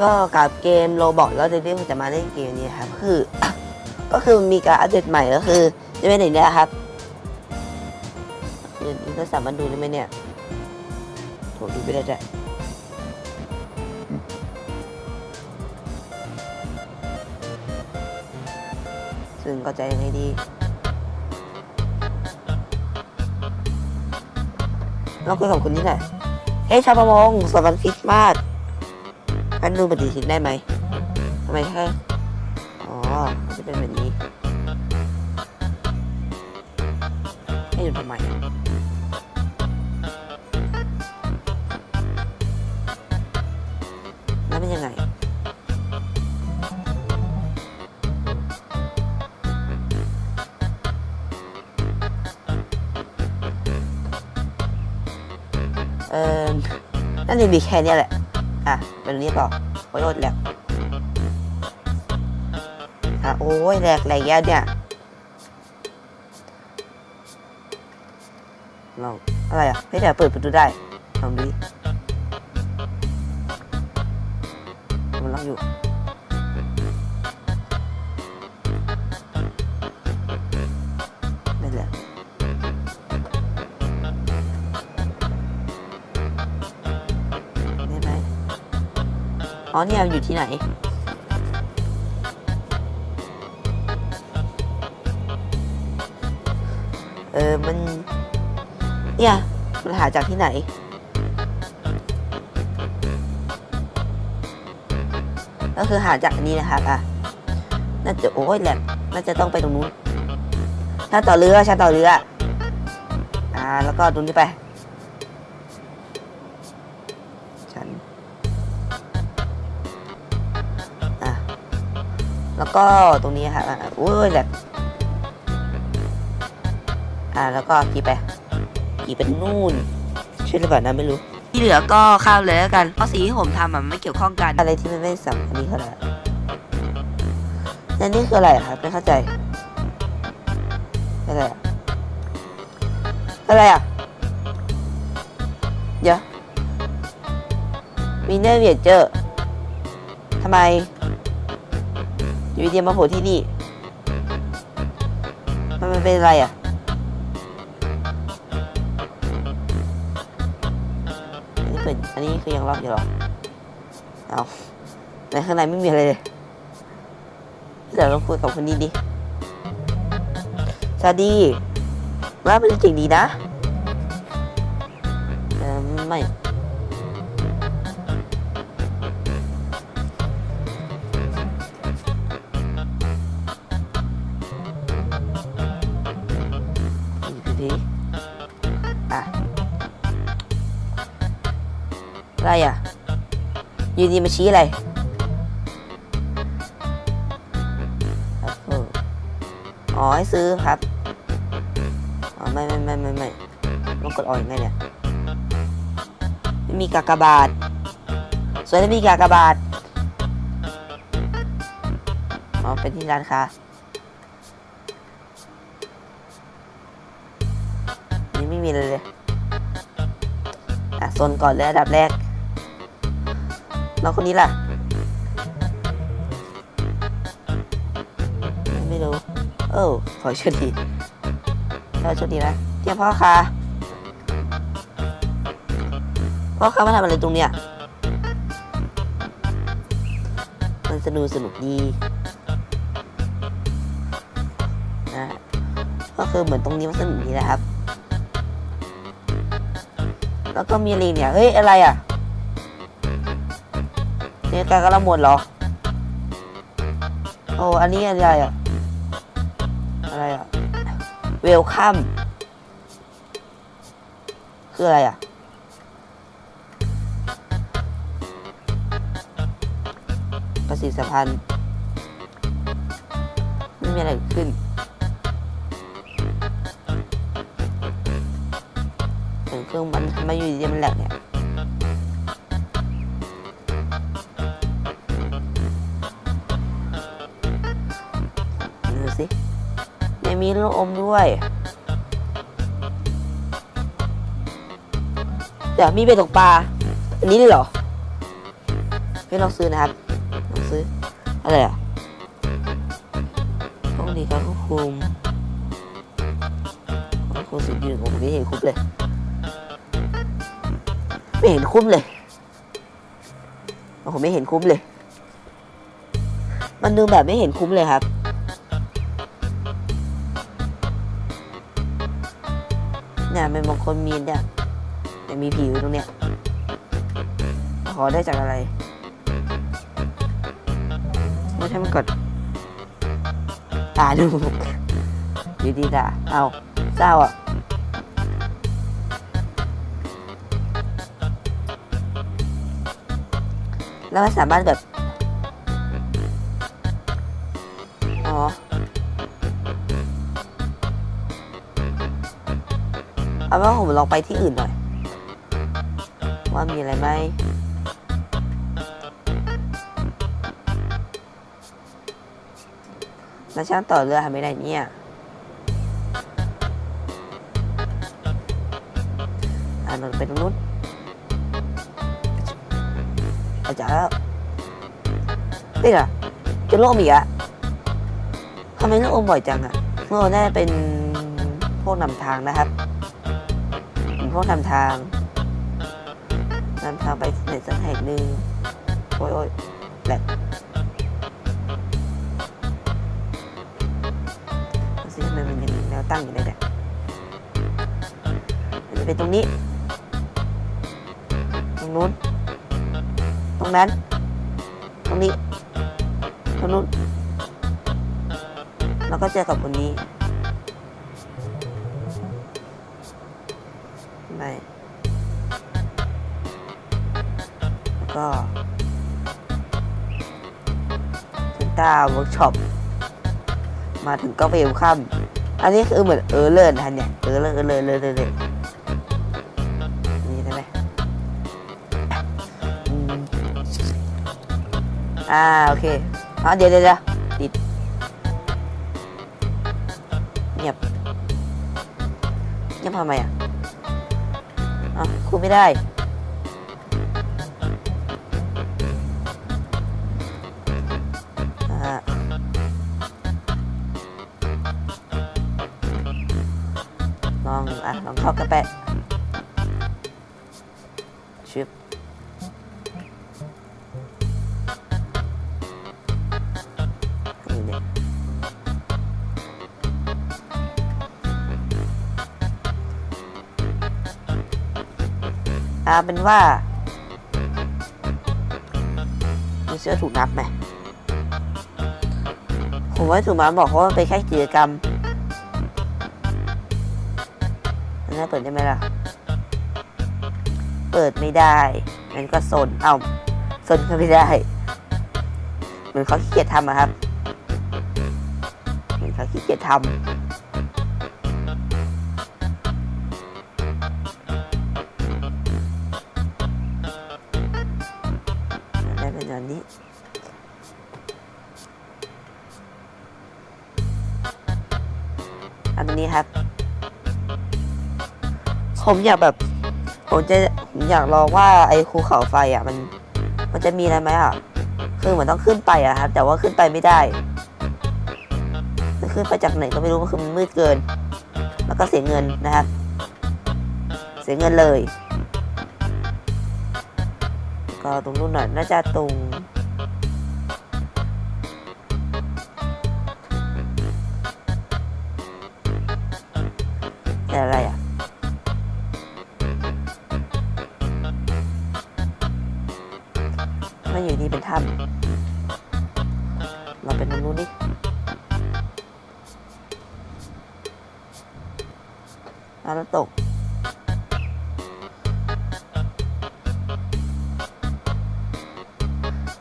ก็กับเกมโรบอกแล้วเดี๋ยวผมจะมาเล่นเกมนี้ครับคือ ก็คือมีการอัปเดตใหม่ก็คือ จะเป็นอย่างนี้ครับเดี๋ยวนี้ก็สามารถดูได้ไหมเนี่ยโถดูไม่ได้จ้ะซึ่งก็จะยังไงดีเราคุยกับคนนี้หน่อยเฮ้ยชาวประมงสวัสดีคริสต์มาส กันดูปฏิทินได้ไหมทำไมแค่อ๋อ จะเป็นแบบนี้ ให้ดูทำไมแล้วเป็นยังไงเออนั่นเลยมีแค่เนี้ยแหละ อะ เป็นนี้ต่อโอ้ยโอดแหลกอะโอ้ยแหลกแหลกแย่เนี่ยเราอะไรอะไม่ได้เปิดประตูได้ทำดีมันล็อกอยู่ อ๋อเนี่ยอยู่ที่ไหน เออ มัน เนี่ยมันหาจากที่ไหน ก็คือหาจากอันนี้นะครับอะ น่าจะโอ้ยแหลมน่าจะต้องไปตรงนู้น ถ้าต่อเรือชาต่อเรือ อ่า แล้วก็ตรงนี้ไป แล้วก็ตรงนี้ครับอะอุ้ยแบบ อะแล้วก็กี่ไปกี่เป็นนู่นช่วยหรือเปล่านะไม่รู้ ที่เหลือก็ข้ามเลยแล้วกันเพราะสีที่ผมทำอะมันไม่เกี่ยวข้องกัน อะไรที่มันไม่สำคัญนี่คืออะไรนั่นนี่คืออะไรอะครับไม่เข้าใจอะไรอะอะไรอะเดี๋ยววินเนอร์เวียเจอร์ทำไม อยู่ดีมาโผล่ที่นี่ มันมันเป็นอะไรอะ อันนี้เปิดอันนี้คือยังล็อกอยู่หรอ เอาในข้างในไม่มีอะไรเลยเดี๋ยวเราคุยกับคนนี้ดิสวัสดีว่าเป็นจริงดีนะไม่ ยืนดีมาชี้อะไรอ๋อให้ซื้อครับ อ๋อไม่ไม่ไม่ไม่ไม่ต้องกดออกยังไงเนี่ยไม่มีกากบาทสวยแล้วมีกากบาทอ๋อเป็นที่ร้านค้านี่ไม่มีเลยเลยอะโซนก่อนเลยอันดับแรก น้องคนนี้ล่ะ ไม่รู้ เออขอโชคดีขอโชคดีนะเทียบพ่อค้าพ่อค้ามาทำอะไรตรงเนี้ย มันสนุกสนุกดีนะก็คือเหมือนตรงนี้มันสนุกดีนะครับ แล้วก็มีอะไรเนี่ย เฮ้ย อะไรอะ นี่ยการกระหมดเหรอ โอ้อันนี้อะไรอะ อะไรอะ เวลคัม คืออะไรอะ ประสิทธิสัมพันธ์ไม่มีอะไรขึ้นเครื่องมันทำไมอยู่ดีมันแหลกเนี่ย มีลูกอมด้วย เดี๋ยวมีเบ็ดตกปลา อันนี้เลยเหรอไม่ลองซื้อนะครับลองซื้อ อะไรอะต้องดีการควบคุมควบคุมสิ่งที่ผมไม่เห็นคุ้มเลย ไม่เห็นคุ้มเลยผมไม่เห็นคุ้มเลย มันดูแบบไม่เห็นคุ้มเลยครับ เนี่ยเป็นบางคนมีเนี่ยแต่มีผิวตรงเนี้ยขอได้จากอะไรไม่ใช่มันกดตาดูดีดีด่าเอาเศร้าอะแล้วมันสามารถแบบ อ๋อ เอาว่าผมลองไปที่อื่นหน่อย ว่ามีอะไรไหมแล้วช่างต่อเรือทำไม่ได้เนี่ยอ่านนไปตรงนู้นอาจารย์แล้วนี่เหรอจะโล่มอีกอะทำไมโล่มบ่อยจังอะโล่น่าจะเป็นพวกนำทางนะครับ วกนำทางนำทางไปไหนสักแห่งหนึ่งโอ้ยโอ้ยแหลกดูสิทำไมมันยังมีแนวตั้งอยู่เลยเนี่ยมันจะเป็นตรงนี้ ตรงนู้น ตรงนั้น ตรงนี้ ตรงนู้น แล้วก็เจอกับคนนี้ ก็เซนต้าเวิร์กช็อปมาถึงก็เวลคัมอันนี้คือเหมือนเออเลอร์นะเนี่ย เออเลอร์เออเลอร์เลอร์เลอเลอร์นี่ได้ไหมอ่า โอเคอ๋อเดี๋ยวเดี๋ยวเดี๋ยวติดเงียบเงียบทำไมอะอ๋อคูไม่ได้ ลองเข้ากระแปะชึบนี่เนี่ยอาเป็นว่า มีเสื้อถูกนับไหมผมว่าถูกนับบอกเพราะว่าเป็นแค่กิจกรรม เปิดได้ไหมล่ะ เปิดไม่ได้งั้นก็โซนเอ้าโซนก็ไม่ได้ เหมือนเขาขี้เกียจทำอะครับ เหมือนเขาขี้เกียจทำ ผมอยากแบบ ผมจะผมอยากลองว่าไอ้ภูเขาไฟอะมัน มันจะมีอะไรไหมอะ คือเหมือนต้องขึ้นไปอะครับ แต่ว่าขึ้นไปไม่ได้ มันขึ้นไปจากไหนก็ไม่รู้มันคือมันมืดเกิน แล้วก็เสียเงินนะครับ เสียเงินเลย ก็ตรงนู้นหน่อยน่าจะตรงแต่อะไรอะ มันอยู่นี่เป็นถ้ำเราเป็นตรงนู้นดิอ่แล้วตก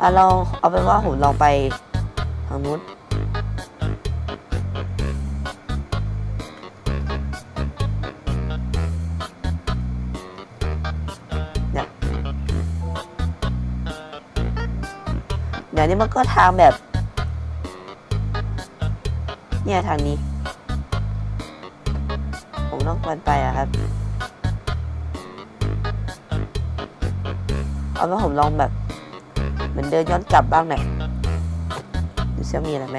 อะเราเอาเป็นว่าผมลองไปทางนู้น เดี๋ยวนี้มันก็ทางแบบ เนี่ยทางนี้ ผมต้องมันไปอะครับ เอาว่าผมลองแบบ เหมือนเดินย้อนกลับบ้างหน่อยดูซิว่ามีอะไรไหม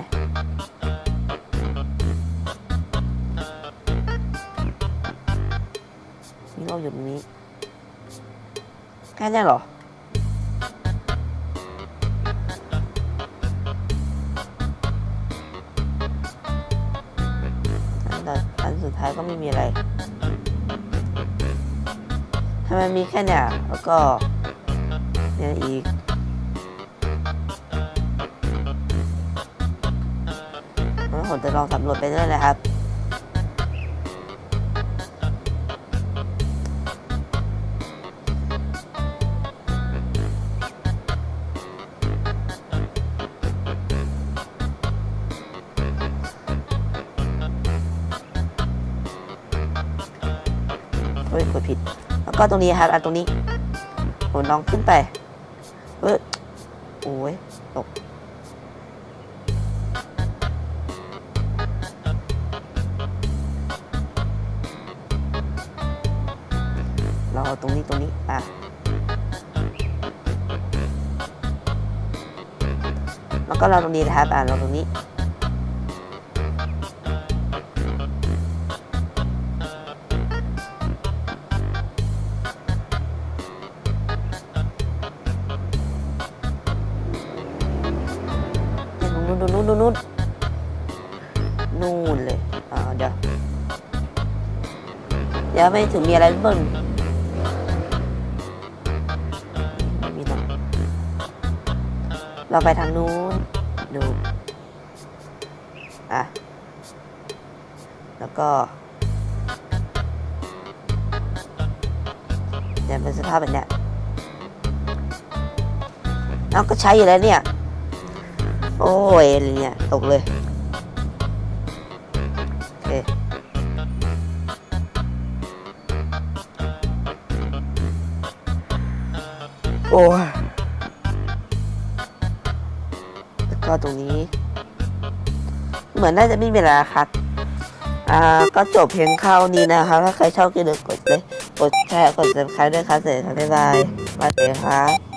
นี่เราอยู่ตรงนี้แค่เนี้ยเหรอ สุดท้ายก็ไม่มีอะไรทำไมมีแค่เนี่ย แล้วก็เนี่ยอีก ผมจะลองสำรวจไปเรื่อยเลยครับ ก็ตรงนี้ครับ อันตรงนี้ผมลองขึ้นไปเฮ้ยโอ้ยตกเราเอาตรงนี้ตรงนี้ อะแล้วก็เราตรงนี้นะครับ อะเราตรงนี้ นู่นเลยอ่าเดี๋ยวเดี๋ยวไม่ถึงมีอะไรบิ่งไม่มีหรอกเราไปทางนู้นดูอะแล้วก็เนี่ยเป็นสภาพแบบเนี้ยเอาก็ใช้อยู่แล้วเนี่ย โอ้ยอะไรเนี่ย ตกเลย เคโอ้แล้วก็ตรงนี้ เหมือนน่าจะไม่มีแล้วครับอ่าก็จบเพียงเข้านี้นะครับ ถ้าใครชอบก็อย่าลืมกดเลย กดแชร์ กด subscribe ด้วยครับเสร็จครับบ๊ายบายมาเจอครับ